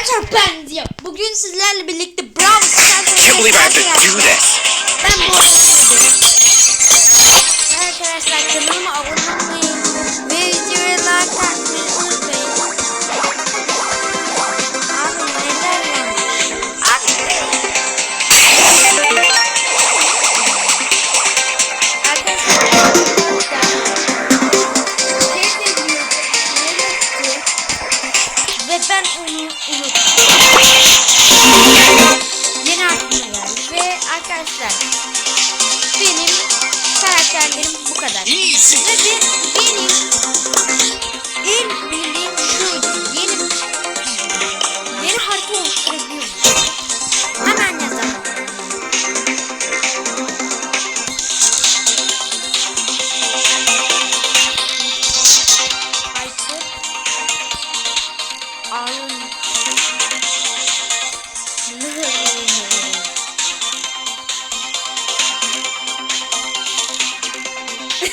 Arkadaşlar ben Ziya. Bugün sizlerle birlikte Brawl Stars Can't believe I have to do arkadaşlar. this. Ben bu arada Arkadaşlar kanalıma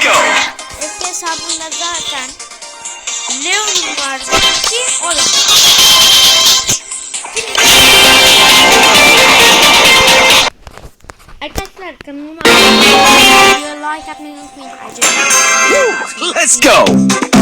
Let's go. Eski hesabımda zaten Leon'um vardı ki orada. Arkadaşlar kanalıma abone olmayı, like atmayı unutmayın. Let's go.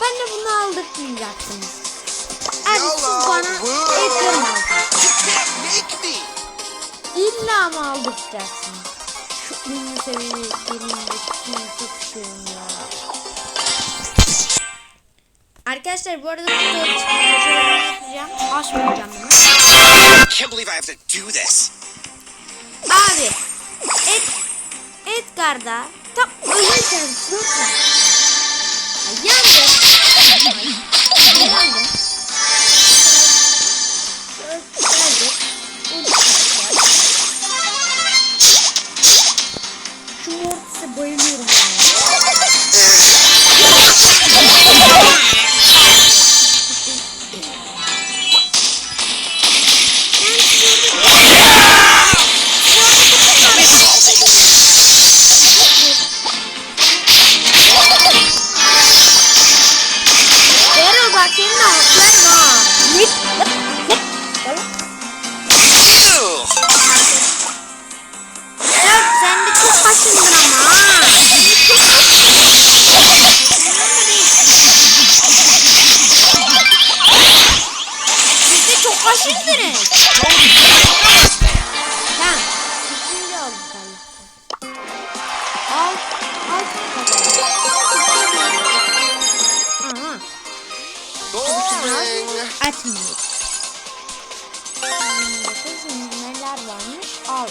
Ben de bunu aldırtmayacaksınız. Abi siz bana ekran me. İlla mı aldırtacaksınız? Şu ünlü seviyeyi elinde tutmayı çok istiyorum ya. Arkadaşlar bu arada kutu açacağım. Açmayacağım bunu. Can't believe I have to do this. Abi. Et, Edgar'da tam ölürken sırtla. Yeah. Boring. Atmıyor. Şimdi neler varmış? Al.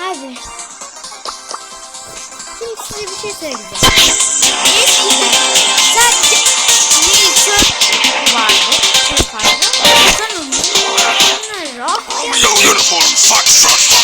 Abi. Şimdi size bir şey söyleyeceğim. Eskiden sadece bir çöp vardı. Çöp vardı. Sonra raf Romeo uniform. Foxtrot.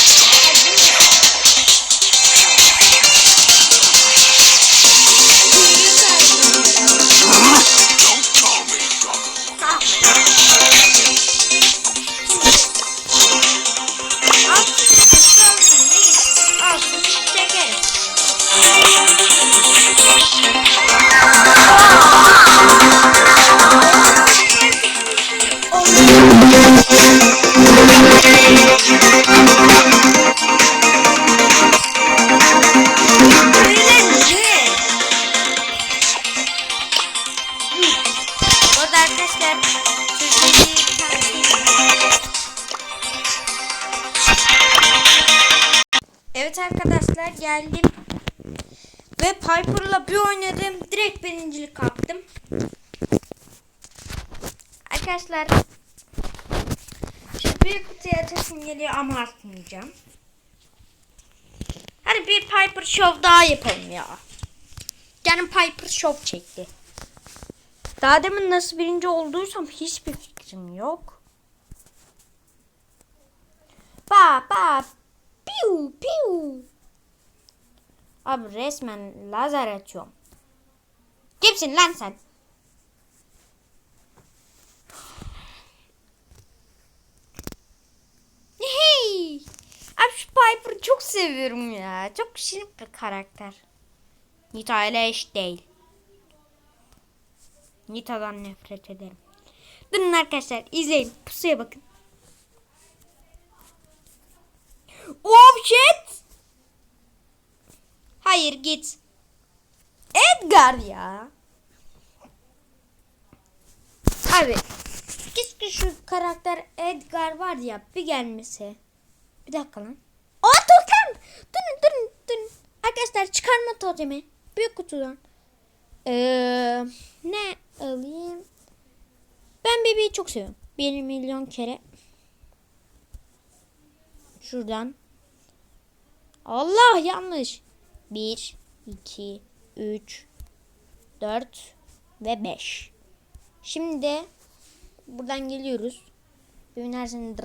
Evet arkadaşlar geldim. Ve Piper'la bir oynadım. Direkt birincilik kaptım. Arkadaşlar şu büyük kutuya atasım geliyor ama atmayacağım. Hadi bir Piper Show daha yapalım ya. Canım Piper Show çekti. Daha demin nasıl birinci olduysam hiçbir fikrim yok. Ba ba piu piu. Abi resmen lazer atıyorum. Kimsin lan sen? Hey! Abi şu Piper'ı çok seviyorum ya. Çok şirin bir karakter. Nita ile eş değil. Nita'dan nefret ederim. Durun arkadaşlar izleyin. Pusuya bakın. Oh shit! Hayır git. Edgar ya. Abi. Keşke şu karakter Edgar var ya bir gelmese. Bir dakika lan. Aa totem. Durun durun durun. Arkadaşlar çıkarma totemi. Büyük kutudan. Ee, ne alayım? Ben bebeği çok seviyorum. Bir milyon kere. Şuradan. Allah yanlış. 1, 2, 3, 4 ve 5. Şimdi de buradan geliyoruz. Dönersin.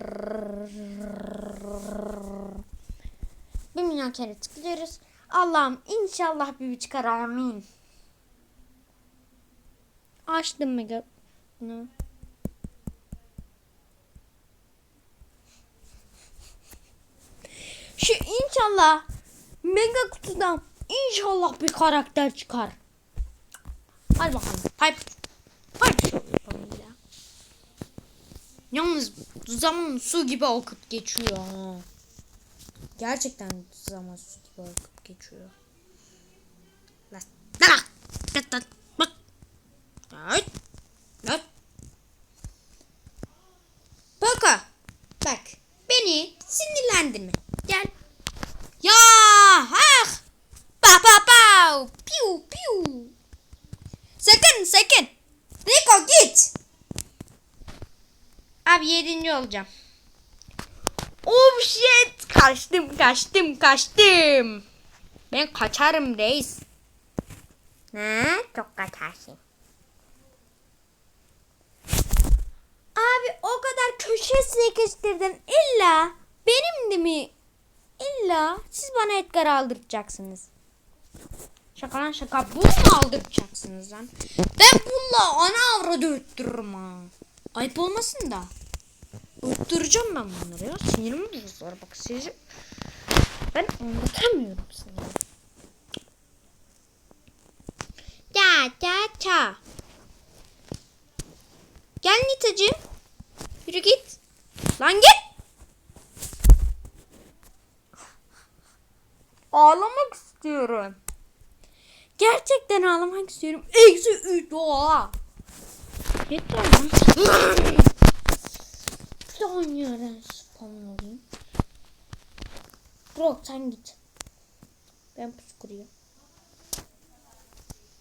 Bir milyon kere tıklıyoruz. Allah'ım inşallah bir çıkar amin. Açtım mega. bunu. Şu inşallah mega kutudan inşallah bir karakter çıkar. Hadi bakalım. Pipe. Pipe. Yalnız zaman su gibi akıp geçiyor ha. Gerçekten zaman su gibi akıp geçiyor. La la bak. Ay. Bak. Poco. Bak. Beni sinirlendirme. Gel. Ya ah. Pa pa pa. Piu piu. Sakın sakın. Rico git. Abi olacağım. Oh shit. Kaçtım kaçtım kaçtım. Ben kaçarım reis. Ha, çok kaçarsın. Abi o kadar köşe sıkıştırdın illa benim de mi illa siz bana Edgar aldırtacaksınız. Şaka lan şaka. Bunu mu aldırtacaksınız lan? Ben bununla ana avradı öttürürüm ha. Ayıp olmasın da. Öttüreceğim ben bunları ya. Sinirimi bozdular bak sizi. Ben anlatamıyorum sana. Ya ya ça. Gel Nitacığım. Yürü git. Lan git. Ağlamak istiyorum. Gerçekten ağlamak istiyorum. Eksi üç doğa. Yeter lan. De oynayalım. Spawn olayım. Sen git. Ben pus kuruyorum.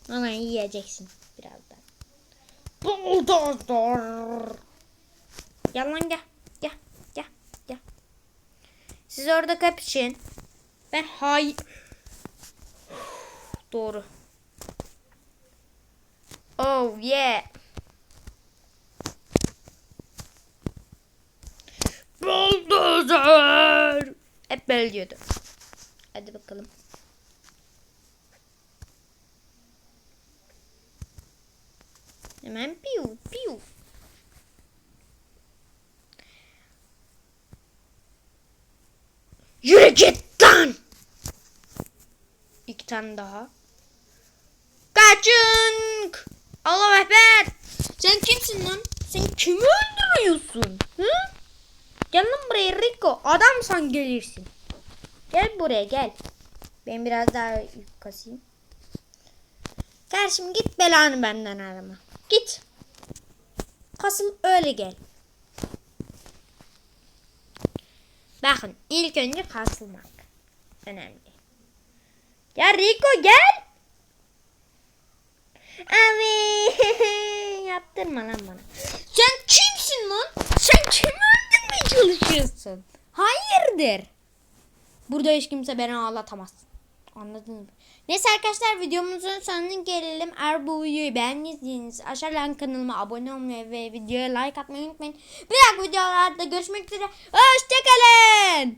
Ama yiyeceksin birazdan. Bulldozer. Gel lan gel. Gel. Gel. Gel. Siz orada kapışın. Ben hay... Doğru. Oh yeah. Bulldozer. Hep böyle. Hadi bakalım. Hemen piu piu. Yürü git lan. İki tane daha. Kaçın. Allah ekber. Sen kimsin lan? Sen kimi öldürüyorsun? Hı? Gel lan buraya Rico. Adamsan gelirsin. Gel buraya gel. Ben biraz daha yük kasayım. Karşım git belanı benden arama. Git. Kasıl öyle gel. Bakın ilk önce kasılmak. Önemli. Ya Rico gel. Abi yaptırma lan bana. Sen kimsin lan? Sen kimi öldürmeye çalışıyorsun? Hayırdır? Burada hiç kimse beni ağlatamaz. Anladınız mı? Neyse arkadaşlar videomuzun sonuna gelelim. Eğer bu videoyu beğendiyseniz aşağıdan kanalıma abone olmayı ve videoya like atmayı unutmayın. Bir dahaki videolarda görüşmek üzere. Hoşçakalın.